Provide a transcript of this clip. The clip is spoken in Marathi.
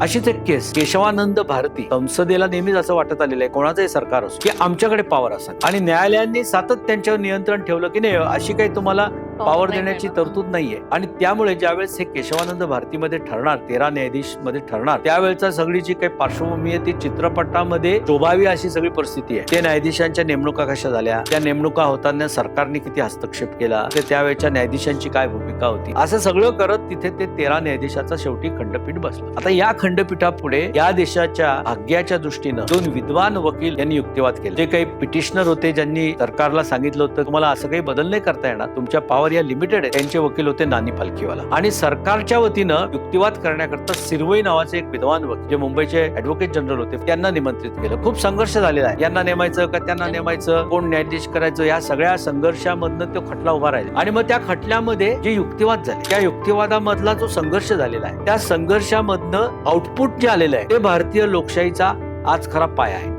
अशीच एक केस केशवानंद भारती संसदेला नेहमीच असं वाटत आलेलं आहे. कोणाचंही सरकार असो की आमच्याकडे पॉवर असेल. आणि न्यायालयांनी सतत त्यांच्यावर नियंत्रण ठेवलं की नाही अशी काही तुम्हाला पॉवर नाही देण्याची. तरतूद नाहीये. आणि त्यामुळे ज्यावेळेस हे केशवानंद भारतीमध्ये ठरणार तेरा न्यायाधीशमध्ये ठरणार त्यावेळेचा सगळी जी काही पार्श्वभूमी आहे ती चित्रपटामध्ये शोभावी अशी सगळी परिस्थिती आहे. ते न्यायाधीशांच्या नेमणुका कशा झाल्या त्या नेमणुका होताना सरकारने किती हस्तक्षेप केला ते त्यावेळेच्या न्यायाधीशांची काय भूमिका होती असं सगळं करत तिथे ते तेरा न्यायाधीशाचा शेवटी खंडपीठ बसलं. आता या खंडपीठापुढे या देशाच्या भाग्याच्या दृष्टीनं दोन विद्वान वकील यांनी युक्तिवाद केले. जे काही पिटिशनर होते ज्यांनी सरकारला सांगितलं होतं तुम्हाला असं काही बदल नाही करता येणार तुमच्या पॉवर या लिमिटेड आहे. त्यांचे वकील होते नानी पालखीवाला आणि सरकारच्या वतीनं युक्तिवाद करण्याकरता सिरवई नावाचे एक विद्वान वकील जे मुंबईचे ऍडव्होकेट जनरल होते त्यांना निमंत्रित केलं. खूप संघर्ष झालेला आहे. यांना नेमायचं का त्यांना नेमायचं? कोण न्यायाधीश करायचं? या सगळ्या संघर्षामधनं तो खटला उभा राहिला. आणि मग त्या खटल्यामध्ये जे युक्तिवाद झाले त्या युक्तिवादामधला जो संघर्ष झालेला आहे त्या संघर्षामधनं आउटपुट जे आलेलं आहे ते भारतीय लोकशाहीचा आज खरा पाया आहे.